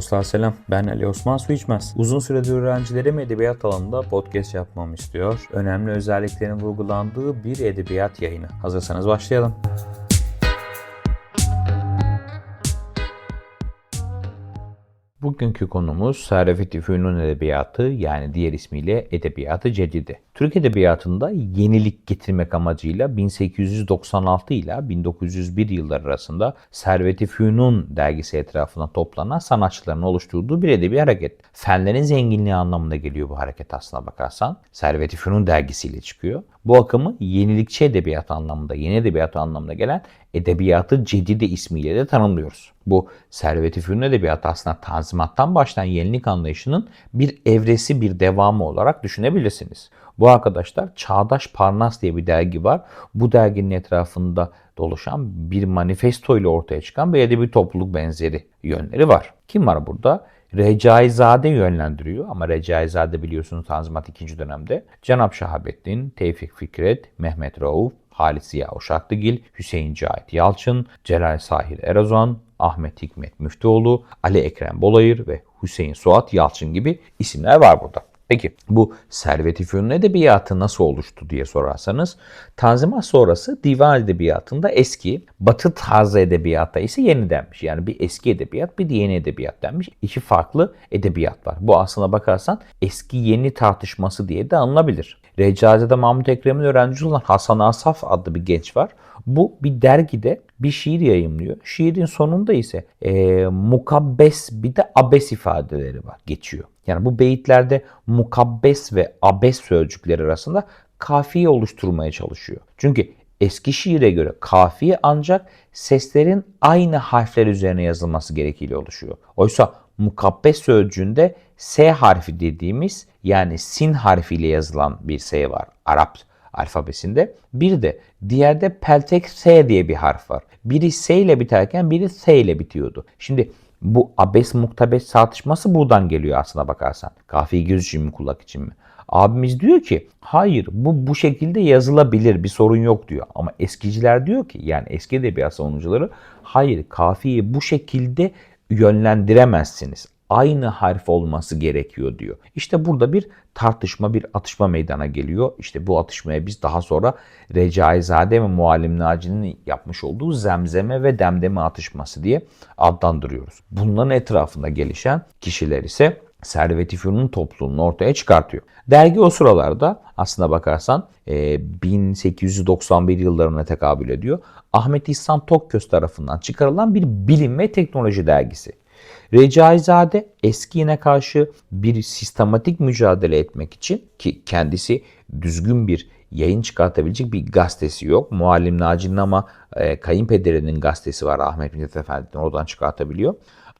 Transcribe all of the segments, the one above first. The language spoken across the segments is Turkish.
Dostlar selam. Ben Ali Osman Su İçmez. Uzun süredir öğrencilerim edebiyat alanında podcast yapmamı istiyor. Önemli özelliklerin vurgulandığı bir edebiyat yayını. Hazırsanız başlayalım. Bugünkü konumuz Servet-i Fünun Edebiyatı yani diğer ismiyle Edebiyatı Cedidi. Türk Edebiyatı'nda yenilik getirmek amacıyla 1896 ile 1901 yılları arasında Servet-i Fünun dergisi etrafına toplanan sanatçıların oluşturduğu bir edebi hareket. Fenlerin zenginliği anlamında geliyor bu hareket aslına bakarsan. Servet-i Fünun dergisiyle çıkıyor. Bu akımı yenilikçi edebiyat anlamında, yeni edebiyat anlamında gelen edebiyatı cedide ismiyle de tanımlıyoruz. Bu Servet-i Fünun edebiyatı aslında tanzimattan başlayan yenilik anlayışının bir evresi, bir devamı olarak düşünebilirsiniz. Bu arkadaşlar Çağdaş Parnas diye bir dergi var. Bu derginin etrafında dolaşan bir manifesto ile ortaya çıkan bir edebi topluluk benzeri yönleri var. Kim var burada? Recaizade yönlendiriyor ama Recaizade biliyorsunuz Tanzimat 2. dönemde. Cenab Şahabettin, Tevfik Fikret, Mehmet Rauf, Halit Ziya Uşaklıgil, Hüseyin Cahit Yalçın, Celal Sahil Erozan, Ahmet Hikmet Müftüoğlu, Ali Ekrem Bolayır ve Hüseyin Suat Yalçın gibi isimler var burada. Peki bu Servet-i Fünun edebiyatı nasıl oluştu diye sorarsanız Tanzimat sonrası divan edebiyatında eski, batı tarzı edebiyatta ise yeni denmiş. Yani bir eski edebiyat bir de yeni edebiyat denmiş. İki farklı edebiyat var. Bu aslına bakarsan eski yeni tartışması diye de anılabilir. Recazi'de Mahmut Ekrem'in öğrencisi olan Hasan Asaf adlı bir genç var. Bu bir dergide bir şiir yayımlıyor. Şiirin sonunda ise e, mukabbes bir de abes ifadeleri var, geçiyor. Yani bu beyitlerde mukabbes ve abes sözcükleri arasında kafiye oluşturmaya çalışıyor. Çünkü eski şiire göre kafiye ancak seslerin aynı harfler üzerine yazılması gerekiyle oluşuyor. Oysa mukabbes sözcüğünde S harfi dediğimiz yani sin harfiyle yazılan bir S var Arap alfabesinde. Bir de diğerde peltek S diye bir harf var. Biri S ile biterken biri S ile bitiyordu. Şimdi bu abes muktabes tartışması buradan geliyor aslına bakarsan. Kafiye göz için mi kulak için mi? Abimiz diyor ki hayır bu bu şekilde yazılabilir bir sorun yok diyor. Ama eskiciler diyor ki yani eski edebiyat savunucuları hayır kafiyeyi bu şekilde yönlendiremezsiniz. Aynı harf olması gerekiyor diyor. İşte burada bir tartışma, bir atışma meydana geliyor. İşte bu atışmaya biz daha sonra Recaizade ve Muallim Naci'nin yapmış olduğu zemzeme ve demdeme atışması diye adlandırıyoruz. Bunların etrafında gelişen kişiler ise Servet-i Fünun topluluğunu ortaya çıkartıyor. Dergi o sıralarda aslına bakarsan 1891 yıllarına tekabül ediyor. Ahmet İhsan Tokköz tarafından çıkarılan bir bilim ve teknoloji dergisi. Recaizade eskiğine karşı bir sistematik mücadele etmek için ki kendisi düzgün bir yayın çıkartabilecek bir gazetesi yok. Muallim Naci'nin ama e, kayınpederinin gazetesi var Ahmet Mithat Efendi'nin oradan çıkartabiliyor.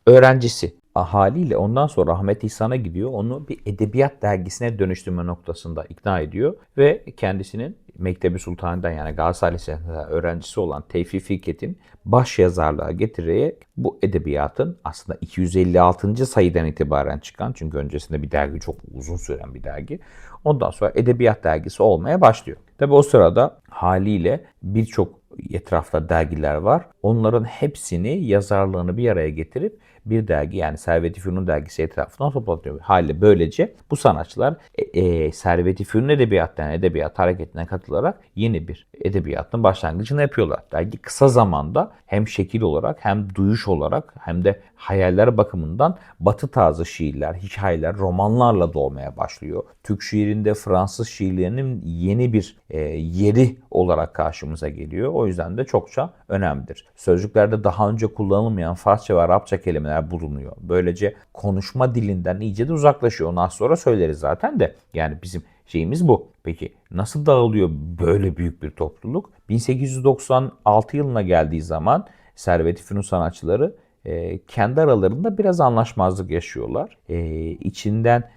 Öğrencisi haliyle ondan sonra Ahmet İhsan'a gidiyor. Onu bir edebiyat dergisine dönüştürme noktasında ikna ediyor ve kendisinin Mektebi Sultan'dan yani Galatasaray Lisesi'nde öğrencisi olan Tevfik Fikret'in baş yazarlığa getirerek bu edebiyatın aslında 256. sayıdan itibaren çıkan çünkü öncesinde bir dergi çok uzun süren bir dergi. Ondan sonra edebiyat dergisi olmaya başlıyor. Tabi o sırada haliyle birçok etrafta dergiler var. Onların hepsini yazarlığını bir araya getirip bir dergi yani Servet-i Fünun dergisi etrafından toplanıyor. Haliyle böylece bu sanatçılar e, e, Servet-i Fünun edebiyattan edebiyat hareketine katılarak yeni bir edebiyatın başlangıcını yapıyorlar. Dergi kısa zamanda hem şekil olarak hem duyuş olarak hem de hayaller bakımından batı tarzı şiirler, hikayeler, romanlarla doğmaya başlıyor. Türk şiirinde Fransız şiirlerinin yeni bir e, yeri olarak karşımıza geliyor. O yüzden de çokça önemlidir. Sözcüklerde daha önce kullanılmayan Farsça ve Arapça kelimeler bulunuyor. Böylece konuşma dilinden iyice de uzaklaşıyor. Ondan sonra söyleriz zaten de. Yani bizim şeyimiz bu. Peki nasıl dağılıyor böyle büyük bir topluluk? 1896 yılına geldiği zaman Servet-i Fünun sanatçıları e, kendi aralarında biraz anlaşmazlık yaşıyorlar. E, içinden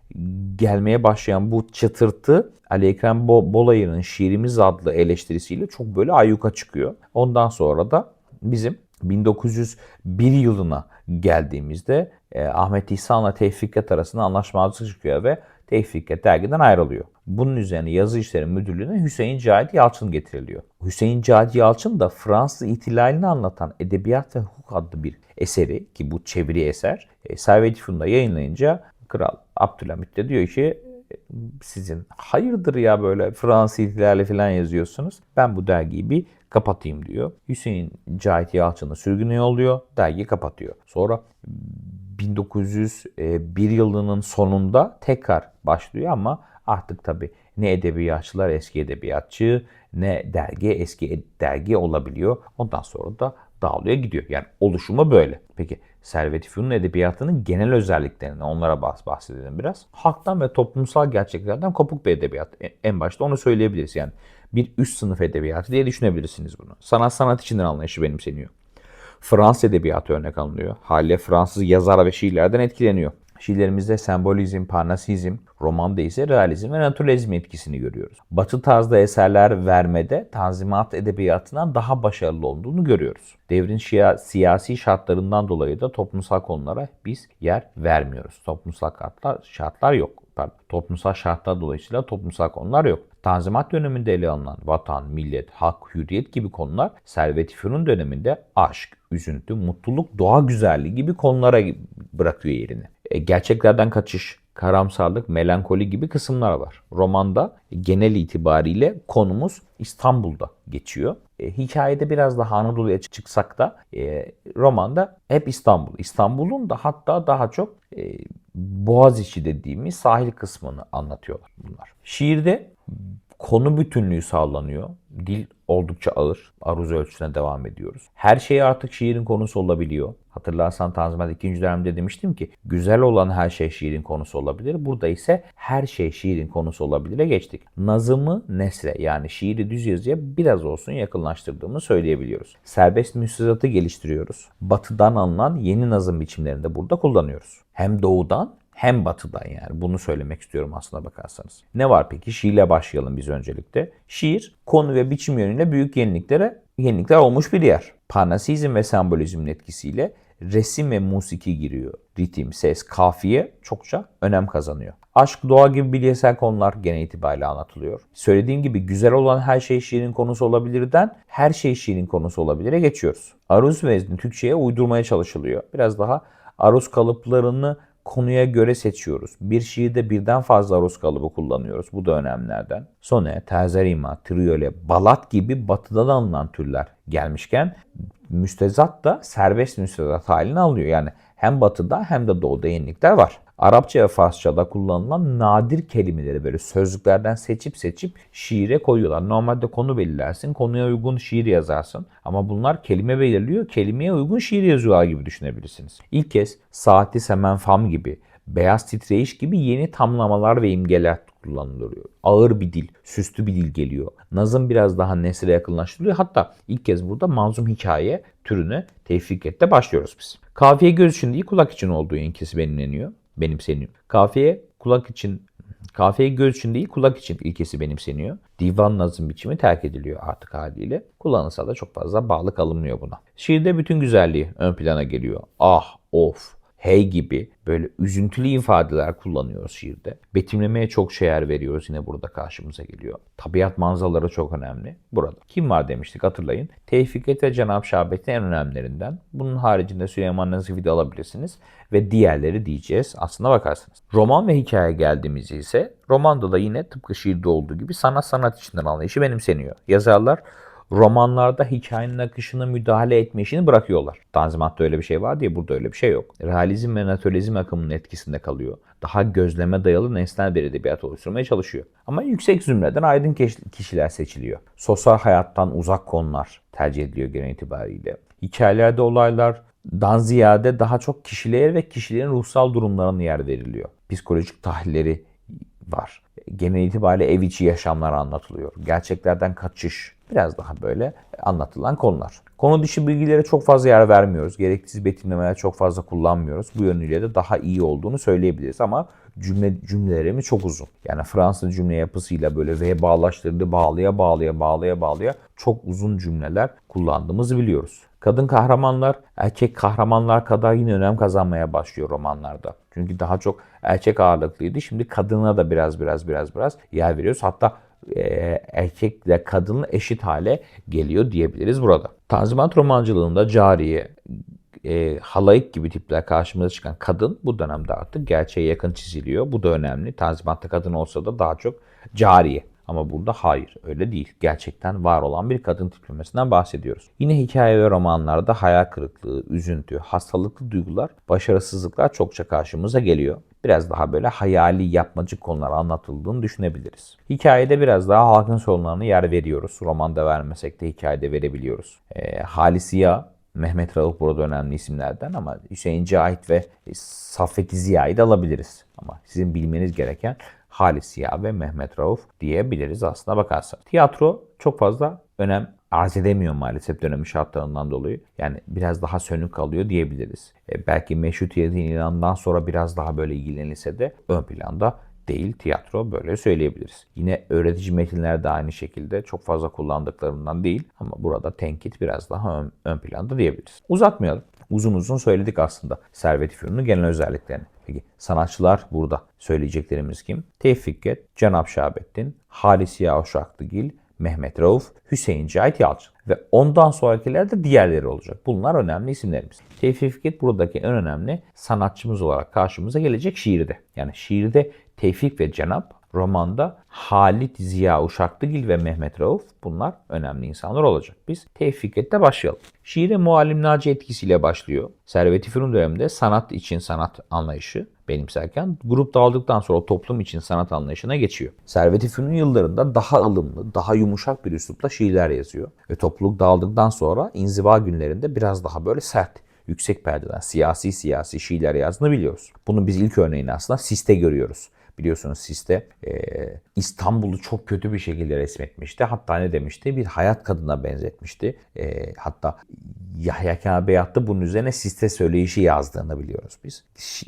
gelmeye başlayan bu çıtırtı Ali Ekrem Bolayır'ın Şiirimiz adlı eleştirisiyle çok böyle ayyuka çıkıyor. Ondan sonra da bizim 1901 yılına geldiğimizde e, Ahmet İhsan'la Tevfikat arasında anlaşmazlık çıkıyor ve Tevfikat dergiden ayrılıyor. Bunun üzerine yazı işleri müdürlüğüne Hüseyin Cahit Yalçın getiriliyor. Hüseyin Cahit Yalçın da Fransız ihtilalini anlatan Edebiyat ve Hukuk adlı bir eseri ki bu çeviri eser e, Servet yayınlayınca Kral Abdülhamit de diyor ki sizin hayırdır ya böyle Fransız ihtilali falan yazıyorsunuz. Ben bu dergiyi bir kapatayım diyor. Hüseyin Cahit Yalçın'ı sürgüne yolluyor. Dergi kapatıyor. Sonra 1901 yılının sonunda tekrar başlıyor ama artık tabi ne edebiyatçılar eski edebiyatçı ne dergi eski dergi olabiliyor. Ondan sonra da dağılıyor gidiyor. Yani oluşumu böyle. Peki Servet Fünun edebiyatının genel özelliklerini onlara bahsedelim biraz. Halktan ve toplumsal gerçeklerden kopuk bir edebiyat. En başta onu söyleyebiliriz. Yani bir üst sınıf edebiyatı diye düşünebilirsiniz bunu. Sanat sanat içinden anlayışı benimseniyor. Fransız edebiyatı örnek alınıyor. Haliyle Fransız yazar ve şiirlerden etkileniyor. Şiirlerimizde sembolizm, parnasizm, romanda ise realizm ve naturalizm etkisini görüyoruz. Batı tarzda eserler vermede tanzimat edebiyatından daha başarılı olduğunu görüyoruz. Devrin şia, siyasi şartlarından dolayı da toplumsal konulara biz yer vermiyoruz. Toplumsal şartlar, şartlar yok. Pardon, toplumsal şartlar dolayısıyla toplumsal konular yok. Tanzimat döneminde ele alınan vatan, millet, hak, hürriyet gibi konular Servet-i Fünun döneminde aşk, üzüntü, mutluluk, doğa güzelliği gibi konulara bırakıyor yerini. E, gerçeklerden kaçış, karamsarlık, melankoli gibi kısımlar var. Romanda genel itibariyle konumuz İstanbul'da geçiyor. E, hikayede biraz daha Anadolu'ya çıksak da e, romanda hep İstanbul. İstanbul'un da hatta daha çok e, Boğaziçi dediğimiz sahil kısmını anlatıyorlar bunlar. Şiirde konu bütünlüğü sağlanıyor. Dil oldukça ağır. Aruz ölçüsüne devam ediyoruz. Her şey artık şiirin konusu olabiliyor. Hatırlarsan Tanzimat 2. dönemde demiştim ki güzel olan her şey şiirin konusu olabilir. Burada ise her şey şiirin konusu olabilire geçtik. Nazımı nesre yani şiiri düz yazıya biraz olsun yakınlaştırdığımı söyleyebiliyoruz. Serbest müstezatı geliştiriyoruz. Batıdan alınan yeni nazım biçimlerini de burada kullanıyoruz. Hem doğudan hem batıdan yani bunu söylemek istiyorum aslına bakarsanız. Ne var peki? Şiirle başlayalım biz öncelikle. Şiir konu ve biçim yönüyle büyük yeniliklere yenilikler olmuş bir yer. Parnasizm ve sembolizmin etkisiyle resim ve musiki giriyor. Ritim, ses, kafiye çokça önem kazanıyor. Aşk, doğa gibi bilimsel konular gene itibariyle anlatılıyor. Söylediğim gibi güzel olan her şey şiirin konusu olabilirden her şey şiirin konusu olabilire geçiyoruz. Aruz vezni Türkçe'ye uydurmaya çalışılıyor. Biraz daha aruz kalıplarını konuya göre seçiyoruz. Bir şiirde birden fazla aruz kalıbı kullanıyoruz. Bu da önemlerden. Sone, terzerima, triole, balat gibi batıdan alınan türler gelmişken müstezat da serbest müstezat halini alıyor. Yani hem batıda hem de doğuda yenilikler var. Arapça ve Farsça'da kullanılan nadir kelimeleri böyle sözlüklerden seçip seçip şiire koyuyorlar. Normalde konu belirlersin, konuya uygun şiir yazarsın. Ama bunlar kelime belirliyor, kelimeye uygun şiir yazıyorlar gibi düşünebilirsiniz. İlk kez saati semen fam gibi, beyaz titreyiş gibi yeni tamlamalar ve imgeler kullanılıyor. Ağır bir dil, süslü bir dil geliyor. Nazım biraz daha nesre yakınlaştırılıyor. Hatta ilk kez burada manzum hikaye türüne tevfik ette başlıyoruz biz. Kafiye göz için değil kulak için olduğu ilkesi benimleniyor benimseniyor. Kafiye kulak için Kafiye göz için değil kulak için ilkesi benimseniyor. Divan nazım biçimi terk ediliyor artık haliyle. Kullanılsa da çok fazla bağlı kalınmıyor buna. Şiirde bütün güzelliği ön plana geliyor. Ah, of, hey gibi böyle üzüntülü ifadeler kullanıyoruz şiirde. Betimlemeye çok şeyer veriyoruz yine burada karşımıza geliyor. Tabiat manzaraları çok önemli burada. Kim var demiştik hatırlayın. Tevfiket ve Cenab-ı Şahbet'in en önemlilerinden. Bunun haricinde Süleyman Nazifi de alabilirsiniz ve diğerleri diyeceğiz aslına bakarsınız. Roman ve hikaye geldiğimizde ise romanda da yine tıpkı şiirde olduğu gibi sanat sanat içinden anlayışı benimseniyor. Yazarlar romanlarda hikayenin akışına müdahale etme işini bırakıyorlar. Tanzimat'ta öyle bir şey var diye burada öyle bir şey yok. Realizm ve naturalizm akımının etkisinde kalıyor. Daha gözleme dayalı nesnel bir edebiyat oluşturmaya çalışıyor. Ama yüksek zümreden aydın kişiler seçiliyor. Sosyal hayattan uzak konular tercih ediliyor genel itibariyle. Hikayelerde olaylar dan ziyade daha çok kişilere ve kişilerin ruhsal durumlarına yer veriliyor. Psikolojik tahlilleri var. Genel itibariyle ev içi yaşamlar anlatılıyor. Gerçeklerden kaçış, biraz daha böyle anlatılan konular. Konu dışı bilgilere çok fazla yer vermiyoruz. Gereksiz betimlemeler çok fazla kullanmıyoruz. Bu yönüyle de daha iyi olduğunu söyleyebiliriz ama cümle cümlelerimiz çok uzun. Yani Fransız cümle yapısıyla böyle V bağlaçlarını bağlaya bağlaya bağlaya bağlaya çok uzun cümleler kullandığımızı biliyoruz. Kadın kahramanlar erkek kahramanlar kadar yine önem kazanmaya başlıyor romanlarda. Çünkü daha çok erkek ağırlıklıydı. Şimdi kadına da biraz biraz biraz biraz yer veriyoruz. Hatta erkekle kadın eşit hale geliyor diyebiliriz burada. Tanzimat romancılığında cariye, e, halayık gibi tipler karşımıza çıkan kadın bu dönemde artık gerçeğe yakın çiziliyor. Bu da önemli. Tanzimatta kadın olsa da daha çok cariye. Ama burada hayır öyle değil. Gerçekten var olan bir kadın tiplemesinden bahsediyoruz. Yine hikaye ve romanlarda hayal kırıklığı, üzüntü, hastalıklı duygular, başarısızlıklar çokça karşımıza geliyor. Biraz daha böyle hayali yapmacık konular anlatıldığını düşünebiliriz. Hikayede biraz daha halkın sorunlarına yer veriyoruz. Romanda vermesek de hikayede verebiliyoruz. E, Halis Ziya, Mehmet Rauf burada önemli isimlerden ama Hüseyin Cahit ve Saffet Ziya'yı da alabiliriz. Ama sizin bilmeniz gereken Halis Ziya ve Mehmet Rauf diyebiliriz aslında bakarsanız. Tiyatro çok fazla önem arz edemiyor maalesef dönemin şartlarından dolayı. Yani biraz daha sönük kalıyor diyebiliriz. E, belki meşrutiyetin ilanından sonra biraz daha böyle ilgilenilse de ön planda değil tiyatro böyle söyleyebiliriz. Yine öğretici metinler de aynı şekilde çok fazla kullandıklarından değil ama burada tenkit biraz daha ön, ön planda diyebiliriz. Uzatmayalım. Uzun uzun söyledik aslında Servet-i Fünun'un genel özelliklerini. Peki sanatçılar burada söyleyeceklerimiz kim? Tevfikket, Cenab Şahabettin, Halis Yavşaklıgil, Mehmet Rauf, Hüseyin Cahit Yalçın. Ve ondan sonrakiler de diğerleri olacak. Bunlar önemli isimlerimiz. Tevfik Fikret buradaki en önemli sanatçımız olarak karşımıza gelecek şiirde. Yani şiirde Tevfik ve Cenab, romanda Halit Ziya Uşaklıgil ve Mehmet Rauf bunlar önemli insanlar olacak. Biz Tevfiket'te başlayalım. Şiire Muallim Naci etkisiyle başlıyor. Servet-i Fünun döneminde sanat için sanat anlayışı benimserken grup dağıldıktan sonra toplum için sanat anlayışına geçiyor. Servet-i Fünun yıllarında daha ılımlı, daha yumuşak bir üslupla şiirler yazıyor. Ve topluluk dağıldıktan sonra inziva günlerinde biraz daha böyle sert, yüksek perdeden siyasi siyasi şiirler yazdığını biliyoruz. Bunun biz ilk örneğini aslında Siste görüyoruz. Biliyorsunuz Siste e, İstanbul'u çok kötü bir şekilde resmetmişti. Hatta ne demişti? Bir hayat kadına benzetmişti. E, hatta Yahya Kemal Beyatlı bunun üzerine Siste söyleyişi yazdığını biliyoruz biz.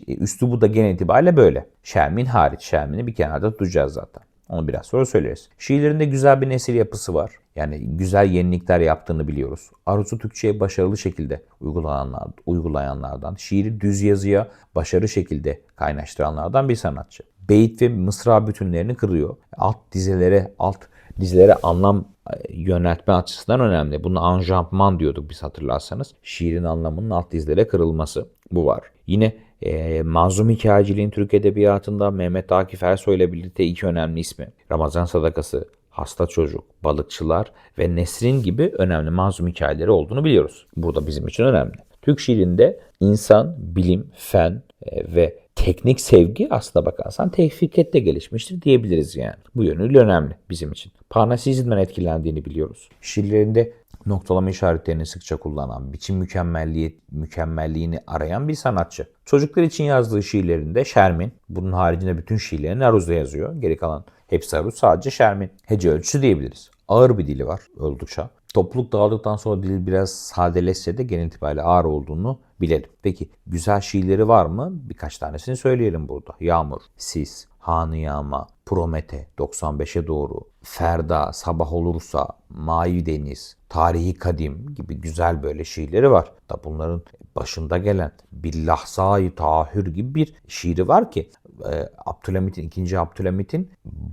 Üslubu da genel itibariyle böyle. Şermin hariç. Şermin'i bir kenarda tutacağız zaten. Onu biraz sonra söyleriz. Şiirlerinde güzel bir nesil yapısı var. Yani güzel yenilikler yaptığını biliyoruz. Arzu Türkçe'ye başarılı şekilde uygulayanlar, uygulayanlardan, şiiri düz yazıya başarılı şekilde kaynaştıranlardan bir sanatçı. Beyit ve mısra bütünlerini kırıyor. Alt dizelere, alt dizilere anlam e, yöneltme açısından önemli. Bunu anjampman diyorduk biz hatırlarsanız. Şiirin anlamının alt dizlere kırılması bu var. Yine e, Mazlum Hikayeciliğin Türk Edebiyatı'nda Mehmet Akif Ersoy ile birlikte iki önemli ismi. Ramazan Sadakası, Hasta Çocuk, Balıkçılar ve Nesrin gibi önemli mazlum hikayeleri olduğunu biliyoruz. Burada bizim için önemli. Türk şiirinde insan, bilim, fen e, ve teknik sevgi aslına bakarsan tevfiketle gelişmiştir diyebiliriz yani. Bu yönüyle önemli bizim için. Parnasizmden etkilendiğini biliyoruz. Şiirlerinde noktalama işaretlerini sıkça kullanan, biçim mükemmelliği, mükemmelliğini arayan bir sanatçı. Çocuklar için yazdığı şiirlerinde Şermin, bunun haricinde bütün şiirlerini Aruz'da yazıyor. Geri kalan hepsi Aruz, sadece Şermin. Hece ölçüsü diyebiliriz. Ağır bir dili var oldukça. Topluluk dağıldıktan sonra dil biraz sadeleşse de genel itibariyle ağır olduğunu bilelim. Peki güzel şiirleri var mı? Birkaç tanesini söyleyelim burada. Yağmur, Sis, Hanı Yağma, Promete, 95'e doğru, Ferda, Sabah Olursa, Mavi Deniz, Tarihi Kadim gibi güzel böyle şiirleri var. Da bunların başında gelen bir Lahzai Tahir gibi bir şiiri var ki e, Abdülhamit'in, ikinci Abdülhamit'in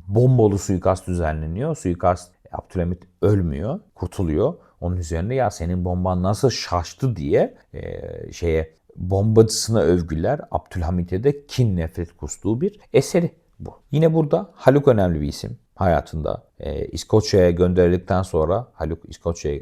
bombalı suikast düzenleniyor. Suikast Abdülhamit ölmüyor, kurtuluyor. Onun üzerine ya senin bomban nasıl şaştı diye e, şeye bombacısına övgüler Abdülhamit'e de kin nefret kustuğu bir eseri bu. Yine burada Haluk önemli bir isim hayatında. E, İskoçya'ya gönderildikten sonra Haluk İskoçya'ya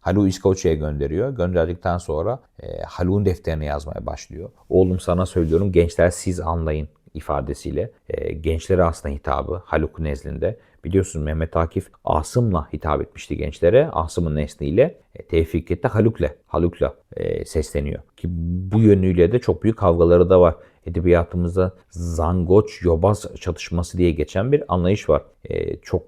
Haluk İskoçya'ya gönderiyor. Gönderdikten sonra e, Haluk'un defterini yazmaya başlıyor. Oğlum sana söylüyorum gençler siz anlayın ifadesiyle e, gençlere aslında hitabı Haluk nezdinde. Biliyorsunuz Mehmet Akif Asım'la hitap etmişti gençlere. Asım'ın nesniyle e, Tevfiket'te Haluk'le Haluk'la e, sesleniyor. Ki bu yönüyle de çok büyük kavgaları da var. Edebiyatımızda zangoç, yobaz çatışması diye geçen bir anlayış var. E, çok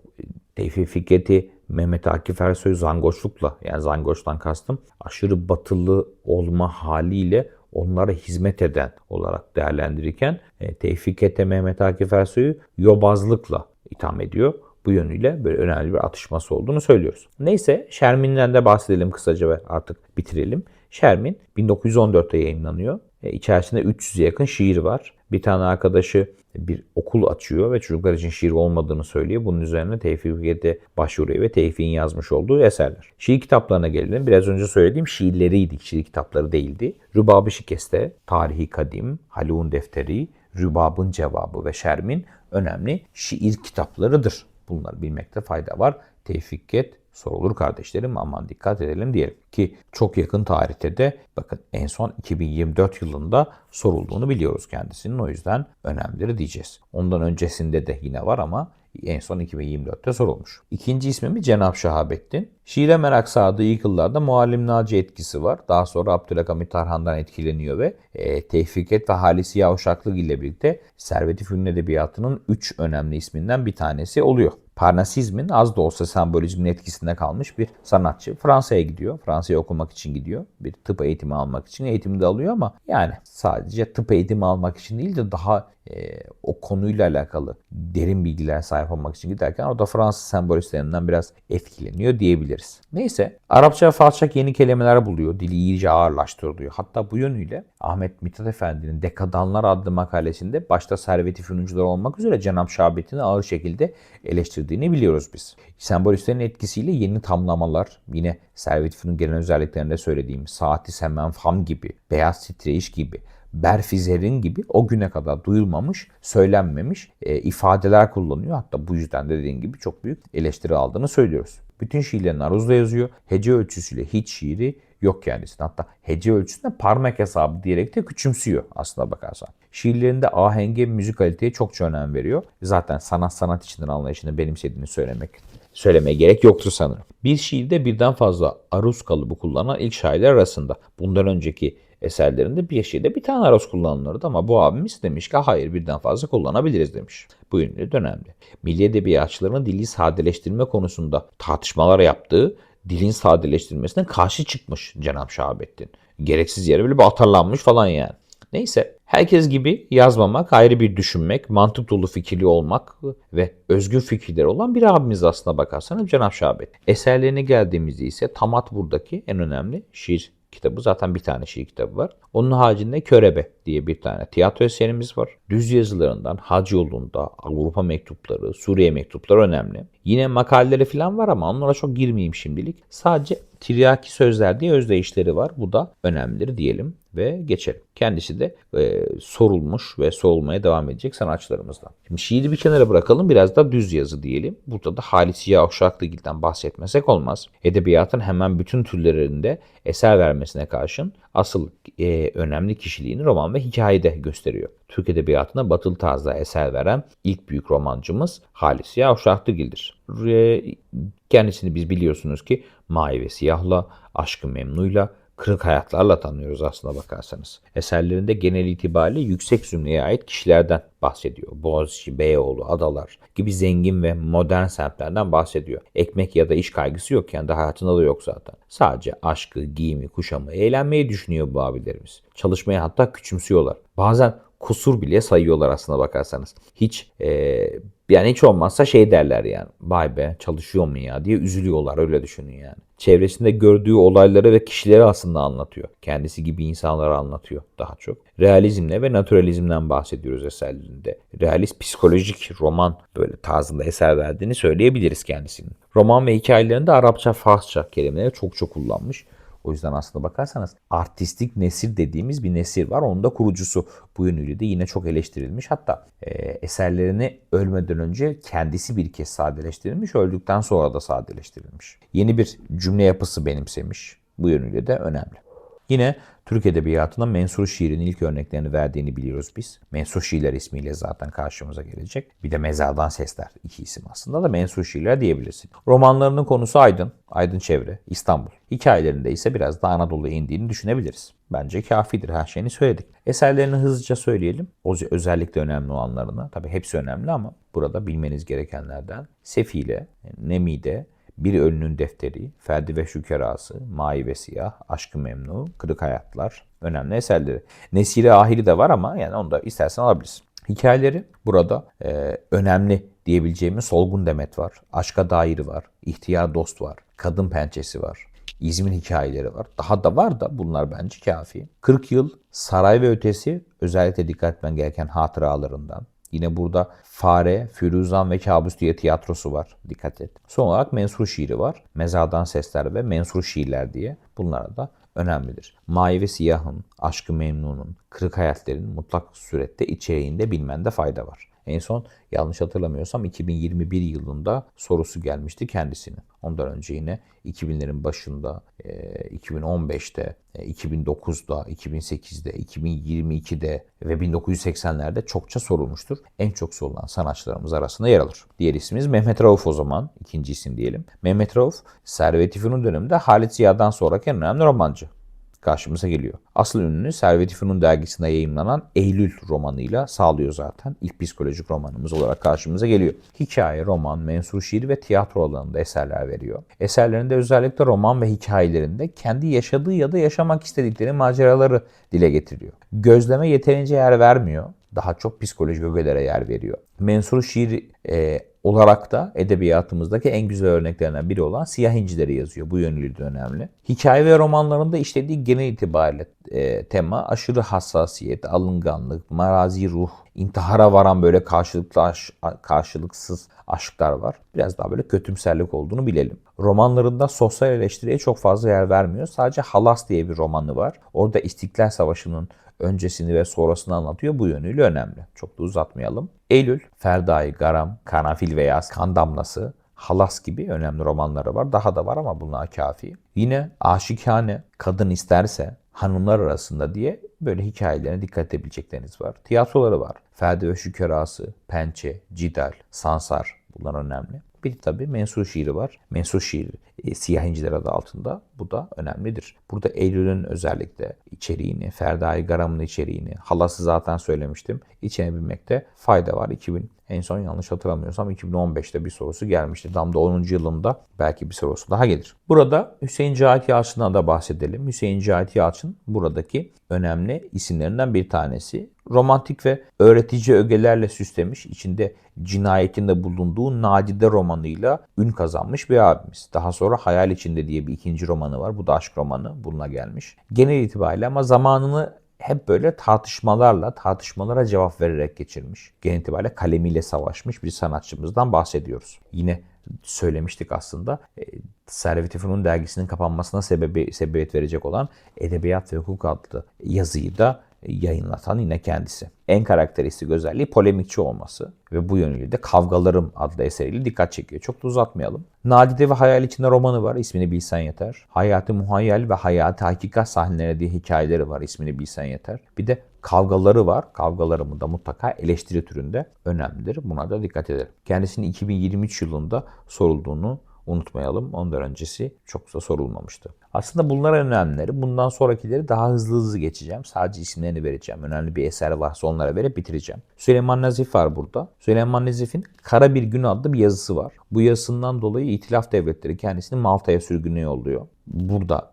Tevfik Fikret'i Mehmet Akif Ersoy zangoçlukla yani zangoçtan kastım aşırı batılı olma haliyle onlara hizmet eden olarak değerlendirirken e, Tevfik Ete Mehmet Akif Ersoy'u yobazlıkla itham ediyor. Bu yönüyle böyle önemli bir atışması olduğunu söylüyoruz. Neyse Şermin'den de bahsedelim kısaca ve artık bitirelim. Şermin 1914'te yayınlanıyor. E, içerisinde 300'e yakın şiir var. Bir tane arkadaşı bir okul açıyor ve çocuklar için şiir olmadığını söylüyor. Bunun üzerine Tevfik Fikret'e başvuruyor ve Tevfik'in yazmış olduğu eserler. Şiir kitaplarına gelelim. Biraz önce söylediğim şiirleriydi, şiir kitapları değildi. Rübab-ı Şikeste, Tarihi Kadim, Halun Defteri, Rübab'ın Cevabı ve Şermin önemli şiir kitaplarıdır. Bunları bilmekte fayda var. Tevfik Fikret sorulur kardeşlerim aman dikkat edelim diyelim. Ki çok yakın tarihte de bakın en son 2024 yılında sorulduğunu biliyoruz kendisinin. O yüzden önemlidir diyeceğiz. Ondan öncesinde de yine var ama en son 2024'te sorulmuş. İkinci ismimi Cenab Şahabettin. Şiire merak sardığı ilk yıllarda Muallim Naci etkisi var. Daha sonra Abdülhamit Tarhan'dan etkileniyor ve e, Tevfiket ve Halis Yavşaklık ile birlikte Servet-i Fünun Edebiyatı'nın 3 önemli isminden bir tanesi oluyor. Parnasizmin az da olsa sembolizmin etkisinde kalmış bir sanatçı. Fransa'ya gidiyor. Fransa'ya okumak için gidiyor. Bir tıp eğitimi almak için eğitimi de alıyor ama yani sadece tıp eğitimi almak için değil de daha e, o konuyla alakalı derin bilgiler sahip olmak için giderken o da Fransız sembolistlerinden biraz etkileniyor diyebiliriz. Neyse Arapça ve Farsça yeni kelimeler buluyor. Dili iyice ağırlaştırılıyor. Hatta bu yönüyle Ahmet Mithat Efendi'nin Dekadanlar adlı makalesinde başta Servet-i Fünuncular olmak üzere Cenab Şahabettin'i ağır şekilde eleştirdiğini biliyoruz biz. Sembolistlerin etkisiyle yeni tamlamalar yine Servet-i Fünun genel özelliklerinde söylediğim saati semen fam gibi, beyaz titreyiş gibi berfizerin gibi o güne kadar duyulmamış, söylenmemiş e, ifadeler kullanıyor. Hatta bu yüzden de dediğim gibi çok büyük eleştiri aldığını söylüyoruz. Bütün şiirlerini aruzla yazıyor. Hece ölçüsüyle hiç şiiri yok kendisinde. Hatta hece ölçüsünde parmak hesabı diyerek de küçümsüyor aslına bakarsan. Şiirlerinde ahenge, müzikaliteye çokça önem veriyor. Zaten sanat sanat içinden anlayışını benimsediğini söylemek söylemeye gerek yoktur sanırım. Bir şiirde birden fazla aruz kalıbı kullanan ilk şairler arasında. Bundan önceki eserlerinde bir şiirde bir tane aruz kullanılırdı ama bu abimiz demiş ki hayır birden fazla kullanabiliriz demiş. Bu de önemli. Milli edebiyatçıların dili sadeleştirme konusunda tartışmalar yaptığı dilin sadeleştirilmesine karşı çıkmış Cenab Şahabettin. Gereksiz yere bile bir atarlanmış falan yani. Neyse herkes gibi yazmamak, ayrı bir düşünmek, mantık dolu fikirli olmak ve özgün fikirleri olan bir abimiz aslına bakarsanız Cenab Şahabet. Eserlerine geldiğimizde ise Tamat buradaki en önemli şiir kitabı. Zaten bir tane şiir kitabı var. Onun haricinde Körebe diye bir tane tiyatro eserimiz var. Düz yazılarından Hac yolunda, Avrupa mektupları, Suriye mektupları önemli. Yine makaleleri falan var ama onlara çok girmeyeyim şimdilik. Sadece tiryaki sözler diye özdeyişleri var. Bu da önemlidir diyelim ve geçelim. Kendisi de e, sorulmuş ve sorulmaya devam edecek sanatçılarımızdan. Şimdi şiiri bir kenara bırakalım biraz da düz yazı diyelim. Burada da Halis Uşaklıgil'den bahsetmesek olmaz. Edebiyatın hemen bütün türlerinde eser vermesine karşın asıl e, önemli kişiliğini roman ve hikayede gösteriyor. Türk Edebiyatı'na batılı tarzda eser veren ilk büyük romancımız Halis Ziya Uşaklıgil'dir. Kendisini biz biliyorsunuz ki Mavi ve Siyah'la, Aşkı Memnu'yla, kırık hayatlarla tanıyoruz aslında bakarsanız. Eserlerinde genel itibariyle yüksek zümreye ait kişilerden bahsediyor. Boğaziçi, Beyoğlu, Adalar gibi zengin ve modern semtlerden bahsediyor. Ekmek ya da iş kaygısı yok kendi hayatında da yok zaten. Sadece aşkı, giyimi, kuşamı, eğlenmeyi düşünüyor bu abilerimiz. Çalışmaya hatta küçümsüyorlar. Bazen kusur bile sayıyorlar aslında bakarsanız. Hiç e, yani hiç olmazsa şey derler yani. Vay be çalışıyor mu ya diye üzülüyorlar öyle düşünün yani. Çevresinde gördüğü olayları ve kişileri aslında anlatıyor. Kendisi gibi insanları anlatıyor daha çok. Realizmle ve naturalizmden bahsediyoruz eserlerinde. Realist psikolojik roman böyle tarzında eser verdiğini söyleyebiliriz kendisinin. Roman ve hikayelerinde Arapça, Farsça kelimeleri çok çok kullanmış. O yüzden aslında bakarsanız artistik nesir dediğimiz bir nesir var. Onun da kurucusu bu yönüyle de yine çok eleştirilmiş. Hatta e, eserlerini ölmeden önce kendisi bir kez sadeleştirilmiş. Öldükten sonra da sadeleştirilmiş. Yeni bir cümle yapısı benimsemiş. Bu yönüyle de önemli. Yine Türk Edebiyatı'na mensur şiirin ilk örneklerini verdiğini biliyoruz biz. Mensur şiirler ismiyle zaten karşımıza gelecek. Bir de Mezardan Sesler iki isim aslında da mensur şiirler diyebilirsin. Romanlarının konusu Aydın, Aydın çevre, İstanbul. Hikayelerinde ise biraz da Anadolu'ya indiğini düşünebiliriz. Bence kafidir her şeyini söyledik. Eserlerini hızlıca söyleyelim. O özellikle önemli olanlarını. Tabii hepsi önemli ama burada bilmeniz gerekenlerden Sefile, Nemide, bir Ölünün Defteri, Ferdi ve Şükerası, Mavi ve Siyah, Aşkı Memnu, Kırık Hayatlar önemli eserleri. Nesire Ahiri de var ama yani onu da istersen alabilirsin. Hikayeleri burada e, önemli diyebileceğimiz Solgun Demet var, Aşka Dair var, İhtiyar Dost var, Kadın Pençesi var. İzmir hikayeleri var. Daha da var da bunlar bence kafi. 40 yıl saray ve ötesi özellikle dikkat etmen gereken hatıralarından. Yine burada Fare, Firuzan ve Kabus diye tiyatrosu var. Dikkat et. Son olarak Mensur şiiri var. Mezardan Sesler ve Mensur şiirler diye. Bunlar da önemlidir. Mavi ve Siyah'ın, Aşkı Memnun'un, Kırık Hayatlerin mutlak surette içeriğinde bilmende fayda var. En son yanlış hatırlamıyorsam 2021 yılında sorusu gelmişti kendisine. Ondan önce yine 2000'lerin başında, e, 2015'te, e, 2009'da, 2008'de, 2022'de ve 1980'lerde çokça sorulmuştur. En çok sorulan sanatçılarımız arasında yer alır. Diğer ismimiz Mehmet Rauf o zaman. ikinci isim diyelim. Mehmet Rauf, Servet-i Fünun döneminde Halit Ziya'dan sonraki en önemli romancı karşımıza geliyor. Asıl ününü Servet-i Fünun dergisinde yayınlanan Eylül romanıyla sağlıyor zaten. İlk psikolojik romanımız olarak karşımıza geliyor. Hikaye, roman, mensur şiir ve tiyatro alanında eserler veriyor. Eserlerinde özellikle roman ve hikayelerinde kendi yaşadığı ya da yaşamak istedikleri maceraları dile getiriyor. Gözleme yeterince yer vermiyor. Daha çok psikolojik ögelere yer veriyor. Mensur şiir e, olarak da edebiyatımızdaki en güzel örneklerinden biri olan Siyah İncileri yazıyor. Bu yönüyle de önemli. Hikaye ve romanlarında işlediği genel itibariyle e, tema aşırı hassasiyet, alınganlık, marazi ruh, intihara varan böyle karşılıklı aş, karşılıksız aşklar var. Biraz daha böyle kötümserlik olduğunu bilelim. Romanlarında sosyal eleştiriye çok fazla yer vermiyor. Sadece Halas diye bir romanı var. Orada İstiklal Savaşı'nın öncesini ve sonrasını anlatıyor. Bu yönüyle önemli. Çok da uzatmayalım. Eylül, Ferdai, Garam, Kanafil ve Yaz, Kan Damlası, Halas gibi önemli romanları var. Daha da var ama bunlar kafi. Yine Aşikane, Kadın isterse, Hanımlar arasında diye böyle hikayelerine dikkat edebilecekleriniz var. Tiyatroları var. Ferdi ve Şükerası, Pençe, Cidal, Sansar bunlar önemli. Bir de tabii mensur şiiri var. Mensur şiiri e, Siyah İnciler adı altında. Bu da önemlidir. Burada Eylül'ün özellikle içeriğini, Ferdai Garam'ın içeriğini, halası zaten söylemiştim. İçenebilmekte fayda var. 2000 en son yanlış hatırlamıyorsam 2015'te bir sorusu gelmişti. Tam da 10. yılında belki bir sorusu daha gelir. Burada Hüseyin Cahit Yalçın'dan da bahsedelim. Hüseyin Cahit Yalçın buradaki önemli isimlerinden bir tanesi. Romantik ve öğretici ögelerle süslemiş, içinde cinayetin de bulunduğu Nadide romanıyla ün kazanmış bir abimiz. Daha sonra Hayal İçinde diye bir ikinci romanı var. Bu da aşk romanı. Bununla gelmiş. Genel itibariyle ama zamanını hep böyle tartışmalarla, tartışmalara cevap vererek geçirmiş. Genel itibariyle kalemiyle savaşmış bir sanatçımızdan bahsediyoruz. Yine söylemiştik aslında. E, Servet-i dergisinin kapanmasına sebebi, sebebiyet verecek olan Edebiyat ve Hukuk adlı yazıyı da yayınlatan yine kendisi. En karakteristik özelliği polemikçi olması ve bu yönüyle de Kavgalarım adlı eseriyle dikkat çekiyor. Çok da uzatmayalım. Nadide ve Hayal içinde romanı var. İsmini bilsen yeter. Hayatı muhayyel ve hayatı hakikat sahneleri diye hikayeleri var. İsmini bilsen yeter. Bir de kavgaları var. Kavgalarımı da mutlaka eleştiri türünde önemlidir. Buna da dikkat edelim. Kendisinin 2023 yılında sorulduğunu unutmayalım. Ondan öncesi çok da sorulmamıştı. Aslında bunlar önemlileri. Bundan sonrakileri daha hızlı hızlı geçeceğim. Sadece isimlerini vereceğim. Önemli bir eser varsa onlara verip bitireceğim. Süleyman Nazif var burada. Süleyman Nazif'in Kara Bir Gün adlı bir yazısı var. Bu yazısından dolayı İtilaf Devletleri kendisini Malta'ya sürgüne yolluyor. Burada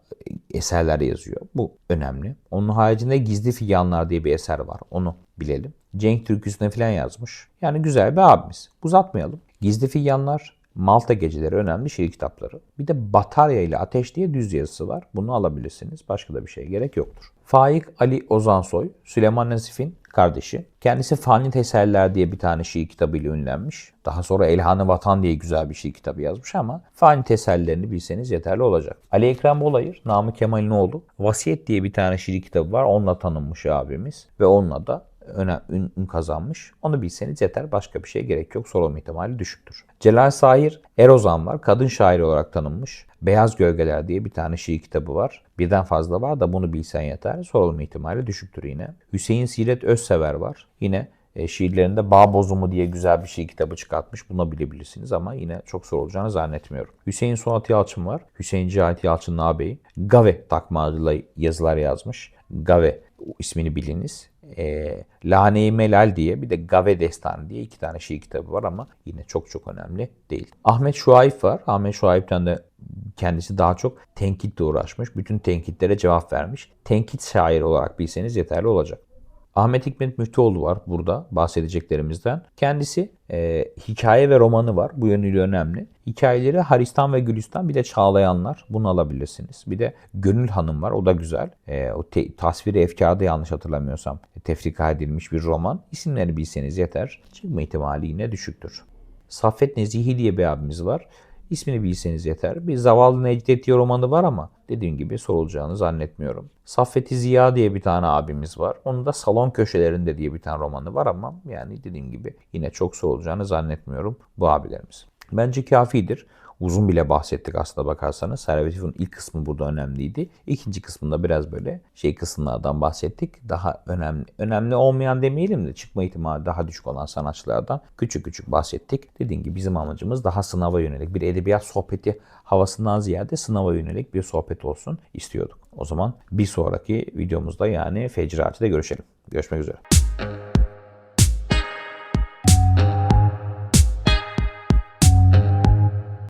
eserler yazıyor. Bu önemli. Onun haricinde Gizli Figanlar diye bir eser var. Onu bilelim. Cenk türküsüne falan yazmış. Yani güzel bir abimiz. Uzatmayalım. Gizli Figanlar Malta Geceleri önemli şiir kitapları. Bir de Batarya ile Ateş diye düz yazısı var. Bunu alabilirsiniz. Başka da bir şeye gerek yoktur. Faik Ali Ozansoy, Süleyman Nazif'in kardeşi. Kendisi Fani Teseller diye bir tane şiir kitabıyla ünlenmiş. Daha sonra Elhanı Vatan diye güzel bir şiir kitabı yazmış ama Fani Tesellerini bilseniz yeterli olacak. Ali Ekrem Bolayır, Namık Kemal'in oğlu. Vasiyet diye bir tane şiir kitabı var. Onunla tanınmış abimiz. Ve onunla da öne, ün, kazanmış. Onu bilseniz yeter. Başka bir şey gerek yok. Sorulma ihtimali düşüktür. Celal Sahir Erozan var. Kadın şairi olarak tanınmış. Beyaz Gölgeler diye bir tane şiir kitabı var. Birden fazla var da bunu bilsen yeter. Sorulma ihtimali düşüktür yine. Hüseyin Siret Özsever var. Yine e, şiirlerinde Bağ Bozumu diye güzel bir şiir kitabı çıkartmış. Bunu bilebilirsiniz ama yine çok sorulacağını zannetmiyorum. Hüseyin Suat Yalçın var. Hüseyin Cahit Yalçın'ın ağabeyi. Gave takma adıyla yazılar yazmış. Gave ismini biliniz. E, Lane-i Melal diye bir de Gave Destan diye iki tane şiir kitabı var ama yine çok çok önemli değil. Ahmet Şuayb var. Ahmet Şuayb'den de kendisi daha çok tenkitle uğraşmış. Bütün tenkitlere cevap vermiş. Tenkit şair olarak bilseniz yeterli olacak. Ahmet Hikmet Müftüoğlu var burada bahsedeceklerimizden. Kendisi e, hikaye ve romanı var. Bu yönüyle önemli. Hikayeleri Haristan ve Gülistan bir de Çağlayanlar. Bunu alabilirsiniz. Bir de Gönül Hanım var. O da güzel. E, o te- tasviri efkarda yanlış hatırlamıyorsam tefrika edilmiş bir roman. İsimleri bilseniz yeter. Çıkma ihtimali yine düşüktür. Saffet Nezihi diye bir abimiz var. İsmini bilseniz yeter. Bir Zavallı Necdet'i romanı var ama dediğim gibi sorulacağını zannetmiyorum. Saffet Ziya diye bir tane abimiz var. Onun da Salon Köşelerinde diye bir tane romanı var ama yani dediğim gibi yine çok sorulacağını zannetmiyorum bu abilerimiz. Bence kafidir. Uzun bile bahsettik aslında bakarsanız. Servet İf'in ilk kısmı burada önemliydi. İkinci kısmında biraz böyle şey kısımlardan bahsettik. Daha önemli önemli olmayan demeyelim de çıkma ihtimali daha düşük olan sanatçılardan küçük küçük bahsettik. Dediğim gibi bizim amacımız daha sınava yönelik bir edebiyat sohbeti havasından ziyade sınava yönelik bir sohbet olsun istiyorduk. O zaman bir sonraki videomuzda yani Fecrati'de görüşelim. Görüşmek üzere.